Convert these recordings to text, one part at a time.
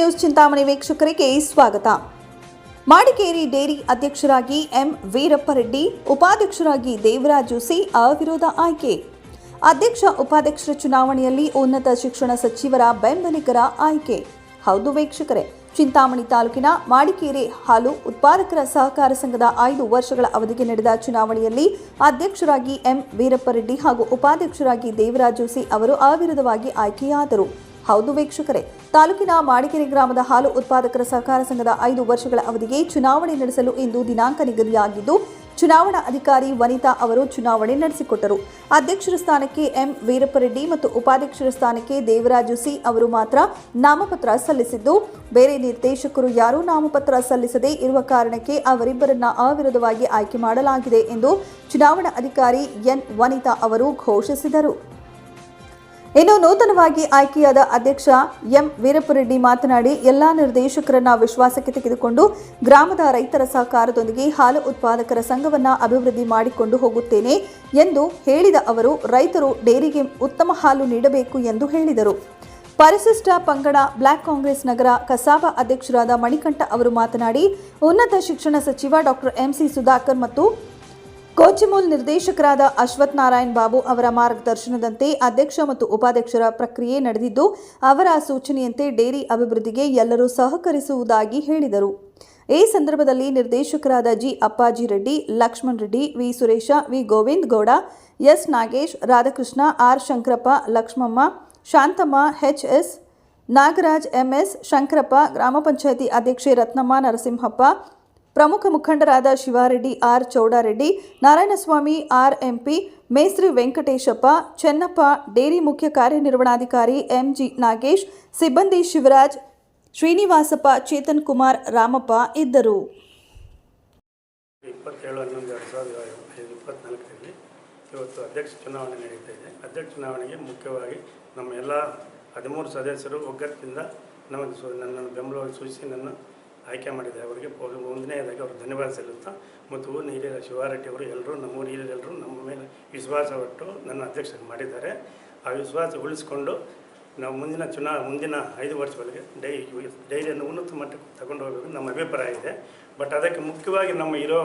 News Chintamani ವೀಕ್ಷಕರಿಗೆ ಸ್ವಾಗತ. Madikeri dairy ಅಧ್ಯಕ್ಷರಾಗಿ ಎಂ ವೀರಪ್ಪ ರೆಡ್ಡಿ ಉಪಾಧ್ಯಕ್ಷರಾಗಿ ದೇವರಾಜು ಸಿ ಅವಿರೋಧ ಆಯ್ಕೆ. ಅಧ್ಯಕ್ಷ ಉಪಾಧ್ಯಕ್ಷರ ಚುನಾವಣೆಯಲ್ಲಿ ಉನ್ನತ ಶಿಕ್ಷಣ ಸಚಿವರ ಬೆಂಬಲಿಗರ ಆಯ್ಕೆ. ಹೌದು ವೀಕ್ಷಕರೇ, ಚಿಂತಾಮಣಿ ತಾಲೂಕಿನ ಮಾಡಿಕೇರಿ ಹಾಲು ಉತ್ಪಾದಕರ ಸಹಕಾರ ಸಂಘದ ಐದು ವರ್ಷಗಳ ಅವಧಿಗೆ ನಡೆದ ಚುನಾವಣೆಯಲ್ಲಿ ಅಧ್ಯಕ್ಷರಾಗಿ ಎಂ ವೀರಪ್ಪ ರೆಡ್ಡಿ ಹಾಗೂ ಉಪಾಧ್ಯಕ್ಷರಾಗಿ ದೇವರಾಜು ಸಿ ಅವರು ಅವಿರೋಧವಾಗಿ ಆಯ್ಕೆಯಾದರು. ಹೌದು ವೀಕ್ಷಕರೇ, ತಾಲೂಕಿನ ಮಾಡಿಕೆರೆ ಗ್ರಾಮದ ಹಾಲು ಉತ್ಪಾದಕರ ಸಹಕಾರ ಸಂಘದ ಐದು ವರ್ಷಗಳ ಅವಧಿಗೆ ಚುನಾವಣೆ ನಡೆಸಲು ಇಂದು ದಿನಾಂಕ ನಿಗದಿಯಾಗಿದ್ದು, ಚುನಾವಣಾ ಅಧಿಕಾರಿ ವನಿತಾ ಅವರು ಚುನಾವಣೆ ನಡೆಸಿಕೊಟ್ಟರು. ಅಧ್ಯಕ್ಷರ ಸ್ಥಾನಕ್ಕೆ ಎಂ. ವೀರಪ್ಪರೆಡ್ಡಿ ಮತ್ತು ಉಪಾಧ್ಯಕ್ಷರ ಸ್ಥಾನಕ್ಕೆ ದೇವರಾಜು ಸಿ. ಅವರು ಮಾತ್ರ ನಾಮಪತ್ರ ಸಲ್ಲಿಸಿದ್ದು, ಬೇರೆ ನಿರ್ದೇಶಕರು ಯಾರೂ ನಾಮಪತ್ರ ಸಲ್ಲಿಸದೇ ಇರುವ ಕಾರಣಕ್ಕೆ ಅವರಿಬ್ಬರನ್ನ ಅವಿರೋಧವಾಗಿ ಆಯ್ಕೆ ಮಾಡಲಾಗಿದೆ ಎಂದು ಚುನಾವಣಾ ಅಧಿಕಾರಿ ಎನ್. ವನಿತಾ ಅವರು ಘೋಷಿಸಿದರು. ಇನ್ನು ನೂತನವಾಗಿ ಆಯ್ಕೆಯಾದ ಅಧ್ಯಕ್ಷ ಎಂ ವೀರಪ್ಪರೆಡ್ಡಿ ಮಾತನಾಡಿ, ಎಲ್ಲಾ ನಿರ್ದೇಶಕರನ್ನ ವಿಶ್ವಾಸಕ್ಕೆ ತೆಗೆದುಕೊಂಡು ಗ್ರಾಮದ ರೈತರ ಸಹಕಾರದೊಂದಿಗೆ ಹಾಲು ಉತ್ಪಾದಕರ ಸಂಘವನ್ನ ಅಭಿವೃದ್ಧಿ ಮಾಡಿಕೊಂಡು ಹೋಗುತ್ತೇನೆ ಎಂದು ಹೇಳಿದ ಅವರು, ರೈತರು ಡೇರಿಗೆ ಉತ್ತಮ ಹಾಲು ನೀಡಬೇಕು ಎಂದು ಹೇಳಿದರು. ಪರಿಶಿಷ್ಟ ಪಂಗಡ ಬ್ಲಾಕ್ ಕಾಂಗ್ರೆಸ್ ನಗರ ಕಸಾಬ ಅಧ್ಯಕ್ಷರಾದ ಮಣಿಕಂಠ ಅವರು ಮಾತನಾಡಿ, ಉನ್ನತ ಶಿಕ್ಷಣ ಸಚಿವ ಡಾಕ್ಟರ್ ಎಂಸಿ ಸುಧಾಕರ್ ಮತ್ತು ಕೋಚಿಮೂಲ್ ನಿರ್ದೇಶಕರಾದ ಅಶ್ವಥ್ ನಾರಾಯಣ್ ಬಾಬು ಅವರ ಮಾರ್ಗದರ್ಶನದಂತೆ ಅಧ್ಯಕ್ಷ ಮತ್ತು ಉಪಾಧ್ಯಕ್ಷರ ಪ್ರಕ್ರಿಯೆ ನಡೆದಿದ್ದು, ಅವರ ಸೂಚನೆಯಂತೆ ಡೇರಿ ಅಭಿವೃದ್ಧಿಗೆ ಎಲ್ಲರೂ ಸಹಕರಿಸುವುದಾಗಿ ಹೇಳಿದರು. ಈ ಸಂದರ್ಭದಲ್ಲಿ ನಿರ್ದೇಶಕರಾದ G Appaji Reddy, Lakshman Reddy, V Suresh, V Govind Gowda, S Nagesh, Radhakrishna, R Shankarappa, Lakshmamma, Shanthamma, H S Nagaraj M S Shankarappa, ಗ್ರಾಮ ಪಂಚಾಯಿತಿ ಅಧ್ಯಕ್ಷೆ ರತ್ನಮ್ಮ, ನರಸಿಂಹಪ್ಪ ಪ್ರಮುಖ ಮುಖಂಡರಾದ Shivareddy R Chowdareddy, Narayanaswamy R MP, ಮೇಸ್ತ್ರಿ ವೆಂಕಟೇಶಪ್ಪ, ಚೆನ್ನಪ್ಪ, ಡೇರಿ ಮುಖ್ಯ ಕಾರ್ಯನಿರ್ವಹಣಾಧಿಕಾರಿ ಎಂಜಿ ನಾಗೇಶ್, ಸಿಬ್ಬಂದಿ ಶಿವರಾಜ್, ಶ್ರೀನಿವಾಸಪ್ಪ, ಚೇತನ್ ಕುಮಾರ್, ರಾಮಪ್ಪ ಇದ್ದರು. ಇಪ್ಪತ್ತೇಳು, ಹನ್ನೊಂದು, ಎರಡು ಸಾವಿರದ ಇವತ್ತು ಅಧ್ಯಕ್ಷ ಚುನಾವಣೆ ನಡೀತಾ ಇದೆ. ಅಧ್ಯಕ್ಷ ಚುನಾವಣೆಗೆ ಮುಖ್ಯವಾಗಿ ನಮ್ಮ ಎಲ್ಲ ಹದಿಮೂರು ಸದಸ್ಯರು ಒಗ್ಗಟ್ಟಿನಿಂದ ನಮಗೆ ಸು ನನ್ನನ್ನು ಬೆಂಬಲವಾಗಿ ಸೂಚಿಸಿ, ನನ್ನ ಆಯ್ಕೆ ಮಾಡಿದ್ದಾರೆ. ಅವರಿಗೆ ಒಂದನೇದಾಗಿ ಅವರು ಧನ್ಯವಾದ ಸಲ್ಲುತ್ತಾ ಮತ್ತು ಹಿರಿಯರ ಶಿವಾರೆಡ್ಡಿ ಅವರು ಎಲ್ಲರೂ, ನಮ್ಮ ಹಿರಿಯರೆಲ್ಲರೂ ನಮ್ಮ ಮೇಲೆ ವಿಶ್ವಾಸವಿಟ್ಟು ನನ್ನ ಅಧ್ಯಕ್ಷರು ಮಾಡಿದ್ದಾರೆ. ಆ ವಿಶ್ವಾಸ ಉಳಿಸಿಕೊಂಡು ನಾವು ಮುಂದಿನ ಚುನಾ, ಮುಂದಿನ ಐದು ವರ್ಷಗಳಿಗೆ ಡೈ, ಡೈರಿಯನ್ನು ಉನ್ನತ ಮಟ್ಟಕ್ಕೆ ತಗೊಂಡು ಹೋಗಬೇಕು. ನಮ್ಮ ಅಭಿಪ್ರಾಯ ಇದೆ. ಬಟ್ ಅದಕ್ಕೆ ಮುಖ್ಯವಾಗಿ ನಮ್ಮ ಇರೋ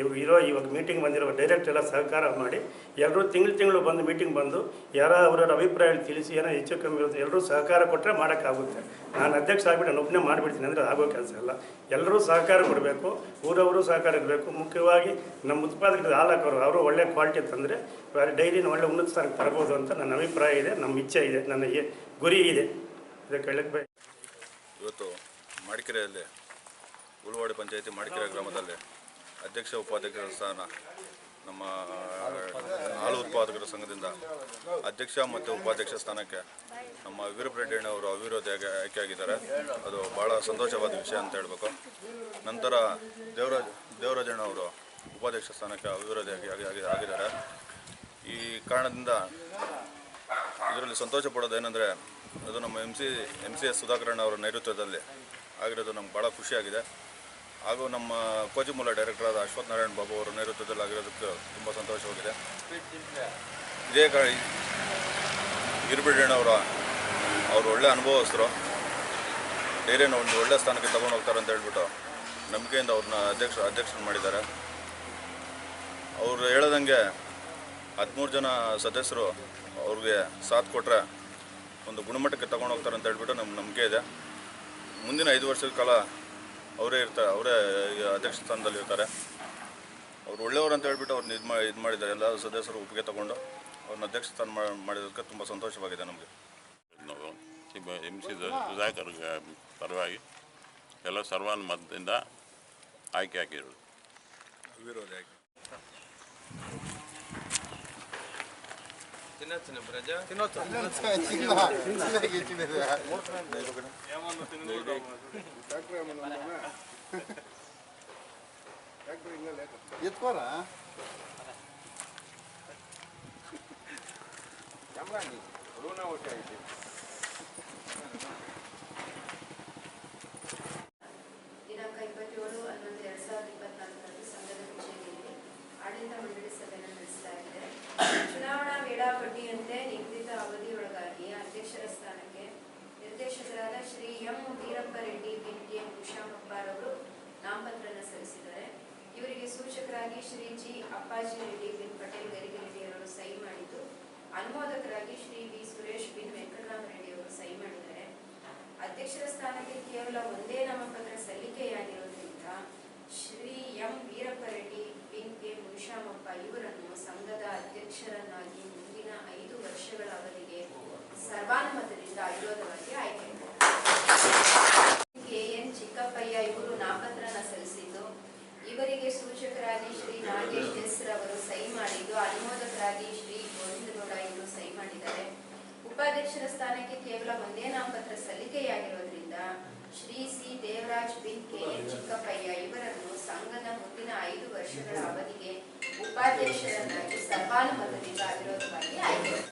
ಇವಾಗ ಇರೋ ಇವಾಗ ಮೀಟಿಂಗ್ ಬಂದಿರೋ ಡೈರೆಕ್ಟ್ ಎಲ್ಲ ಸಹಕಾರ ಮಾಡಿ ಎಲ್ಲರೂ ತಿಂಗಳು ತಿಂಗಳು ಬಂದು ಮೀಟಿಂಗ್ ಬಂದು ಯಾರೋ ಅವರವರ ಅಭಿಪ್ರಾಯ ತಿಳಿಸಿ, ಏನೋ ಹೆಚ್ಚು ಕಮ್ಮಿ ಇರುತ್ತೆ ಎಲ್ಲರೂ ಸಹಕಾರ ಕೊಟ್ಟರೆ ಮಾಡೋಕ್ಕಾಗುತ್ತೆ. ನಾನು ಅಧ್ಯಕ್ಷ ಆಗಿಬಿಟ್ಟು ನಾನು ಒಬ್ಬನೇ ಮಾಡಿಬಿಡ್ತೀನಿ ಅಂದರೆ ಆಗೋ ಕೆಲಸ ಅಲ್ಲ. ಎಲ್ಲರೂ ಸಹಕಾರ ಕೊಡಬೇಕು, ಊರವರು ಸಹಕಾರ ಇರಬೇಕು. ಮುಖ್ಯವಾಗಿ ನಮ್ಮ ಉತ್ಪಾದಕರು ಹಾಲು ಅವರು ಒಳ್ಳೆ ಕ್ವಾಲಿಟಿ ತಂದರೆ ಡೈರಿನ ಒಳ್ಳೆ ಉನ್ನತ ಸ್ಥಾನಕ್ಕೆ ತರಬಹುದು ಅಂತ ನನ್ನ ಅಭಿಪ್ರಾಯ ಇದೆ, ನಮ್ಮ ಇಚ್ಛೆ ಇದೆ, ನನ್ನ ಗುರಿ ಇದೆ. ಇದಕ್ಕೆ ಹೇಳಕ್ಕೆ ಇವತ್ತು ಮಾಡಿಕೆರೆಯಲ್ಲಿ ಉಳುವಾಡಿ ಪಂಚಾಯಿತಿ ಮಾಡಿಕೆರೆ ಗ್ರಾಮದಲ್ಲಿ ಅಧ್ಯಕ್ಷ ಉಪಾಧ್ಯಕ್ಷರ ಸ್ಥಾನ ನಮ್ಮ ಹಾಲು ಉತ್ಪಾದಕರ ಸಂಘದಿಂದ ಅಧ್ಯಕ್ಷ ಮತ್ತು ಉಪಾಧ್ಯಕ್ಷ ಸ್ಥಾನಕ್ಕೆ ನಮ್ಮ ವೀರಪ್ರೆಡ್ಡಿ ಅವರು ಅವಿರೋಧಿಯಾಗಿ ಆಯ್ಕೆಯಾಗಿದ್ದಾರೆ. ಅದು ಭಾಳ ಸಂತೋಷವಾದ ವಿಷಯ ಅಂತ ಹೇಳಬೇಕು. ನಂತರ ದೇವರಾಜ್ ದೇವರಾಜಣ್ಣ ಅವರು ಉಪಾಧ್ಯಕ್ಷ ಸ್ಥಾನಕ್ಕೆ ಅವಿರೋಧಿಯಾಗಿ ಆಗಿ- ಆಗಿ- ಆಗಿದ್ದಾರೆ. ಈ ಕಾರಣದಿಂದ ಇದರಲ್ಲಿ ಸಂತೋಷ ಪಡೋದೇನೆಂದರೆ ಅದು ನಮ್ಮ M C M C S ಸುಧಾಕರಣ್ಣ ಅವರ ನೇತೃತ್ವದಲ್ಲಿ ಆಗಿರೋದು ನಮ್ಗೆ ಭಾಳ ಖುಷಿಯಾಗಿದೆ. ಹಾಗೂ ನಮ್ಮ ಕೋಜಿಮೂಲ ಡೈರೆಕ್ಟರ್ ಆದ ಅಶ್ವಥ್ ನಾರಾಯಣ್ ಬಾಬು ಅವರ ನೇತೃತ್ವದಲ್ಲಿ ಆಗಿರೋದಕ್ಕೆ ತುಂಬ ಸಂತೋಷವಾಗಿದೆ. ಇದೇ ಕಾ ಗಿರಿಬಿಡಣ್ಣವರ ಅವರು ಒಳ್ಳೆ ಅನುಭವಸ್ಥರು. ಡೈರಿಯನ್ನು ಒಂದು ಒಳ್ಳೆ ಸ್ಥಾನಕ್ಕೆ ತಗೊಂಡು ಹೋಗ್ತಾರೆ ಅಂತ ಹೇಳ್ಬಿಟ್ಟು ನಂಬಿಕೆಯಿಂದ ಅವ್ರನ್ನ ಅಧ್ಯಕ್ಷ ಅಧ್ಯಕ್ಷರು ಮಾಡಿದ್ದಾರೆ. ಅವರು ಹೇಳದಂಗೆ ಹದಿಮೂರು ಜನ ಸದಸ್ಯರು ಅವ್ರಿಗೆ ಸಾಥ್ ಕೊಟ್ಟರೆ ಒಂದು ಗುಣಮಟ್ಟಕ್ಕೆ ತಗೊಂಡು ಹೋಗ್ತಾರೆ ಅಂತ ಹೇಳ್ಬಿಟ್ಟು ನಮ್ಮ ನಂಬಿಕೆ ಇದೆ. ಮುಂದಿನ ಐದು ವರ್ಷದ ಕಾಲ ಅವರೇ ಇರ್ತಾರೆ ಅವರೇ ಅಧ್ಯಕ್ಷ ಸ್ಥಾನದಲ್ಲಿ ಇರ್ತಾರೆ. ಅವ್ರು ಒಳ್ಳೆಯವರು ಅಂತ ಹೇಳ್ಬಿಟ್ಟು ಅವ್ರನ್ನ ಇದು ಮಾಡಿ ಇದು ಮಾಡಿದ್ದಾರೆ. ಎಲ್ಲ ಸದಸ್ಯರು ಒಪ್ಪಿಗೆ ತಗೊಂಡು ಅವ್ರನ್ನ ಅಧ್ಯಕ್ಷ ಸ್ಥಾನ ಮಾಡಿದಕ್ಕೆ ಮಾಡಿದ್ದಕ್ಕೆ ತುಂಬ ಸಂತೋಷವಾಗಿದೆ ನಮಗೆ. ನಾವು ಎಂ ಸಿ ಸುಧಾಕರ್ ಪರವಾಗಿ ಎಲ್ಲ ಸರ್ವಾನುಮತದಿಂದ ಆಯ್ಕೆ ಆಗಿರೋದು ವಿರೋಧಿಯಾಗಿ ಎತ್ಕೋರ? ದಿನಾಂಕ ಇಪ್ಪತ್ತೇಳು ಹನ್ನೊಂದು ಎರಡು ಸಾವಿರದ ಇಪ್ಪತ್ನಾಲ್ಕರಂದು ಸಂಘದ ಕಚೇರಿಯಲ್ಲಿ ಆಡಳಿತ ಮಂಡಳಿ ಸಭೆಯನ್ನು ನಡೆಸಲಾಗಿದೆ ಚುನಾವಣಾ ವೇಳಾಪಟ್ಟಿಯಂತೆ ನಿಗದಿತ ಅವಧಿಯೊಳಗಾಗಿ ಅಧ್ಯಕ್ಷರ ಸ್ಥಾನಕ್ಕೆ ನಿರ್ದೇಶಕರಾದ Shri M Shri G Appaji Reddy bin Patel ಗರಿಗಿರೆಡ್ಡಿ ಅವರು ಸಹಿ ಮಾಡಿದ್ದು. ಅನುಮೋದಕರಾಗಿ ಶ್ರೀ ವಿ ಸುರೇಶ್ ಬಿನ್ ವೆಂಕಟರಾಮ ರೆಡ್ಡಿ ಅವರು ಸಹಿ ಮಾಡಿದ್ದಾರೆ. ಅಧ್ಯಕ್ಷರ ಸ್ಥಾನಕ್ಕೆ ಕೇವಲ ಒಂದೇ ನಾಮಪತ್ರ ಸಲ್ಲಿಕೆಯಾಗಿರೋದ್ರಿಂದ ಶ್ರೀ ಎಂ ವೀರಪ್ಪ ರೆಡ್ಡಿ ಬಿನ್ ಕೆ ಮುನಿಶಾಮಪ್ಪ ಇವರನ್ನು ಸಂಘದ ಅಧ್ಯಕ್ಷರನ್ನಾಗಿ ಮುಂದಿನ ಐದು ವರ್ಷಗಳ ಅವಧಿಗೆ ಸರ್ವಾನುಮತದಿಂದ ಅವಿರೋಧವಾಗಿ ಆಯ್ಕೆ ಕೆ ಎನ್ ಚಿಕ್ಕಪ್ಪಯ್ಯ ಇವರು ನಾಮಪತ್ರನ ಸಲ್ಲಿಸಿದ್ದು ಇವರಿಗೆ ಸೂಚಕರಾಗಿ ಶ್ರೀ ನಾಗೇಶ್ ಹೆಸರ್ ಅವರು ಸಹಿ ಮಾಡಿದ್ದು, ಅನುಮೋದಕರಾಗಿ ಶ್ರೀ ಗೋವಿಂದಗೌಡ ಇವರು ಸಹಿ ಮಾಡಿದ್ದಾರೆ. ಉಪಾಧ್ಯಕ್ಷರ ಸ್ಥಾನಕ್ಕೆ ಕೇವಲ ಒಂದೇ ನಾಮಪತ್ರ ಸಲ್ಲಿಕೆಯಾಗಿರೋದ್ರಿಂದ ಶ್ರೀ ಸಿ ದೇವರಾಜ್ ಬಿನ್ ಕೆ ಚಿಕ್ಕಪ್ಪಯ್ಯ ಇವರನ್ನು ಸಂಘದ ಮುಂದಿನ ಐದು ವರ್ಷಗಳ ಅವಧಿಗೆ ಉಪಾಧ್ಯಕ್ಷರನ್ನಾಗಿ ಸರ್ವಾನುಮತದಿಂದ ಅವಿರೋಧವಾಗಿ ಆಯ್ಕೆ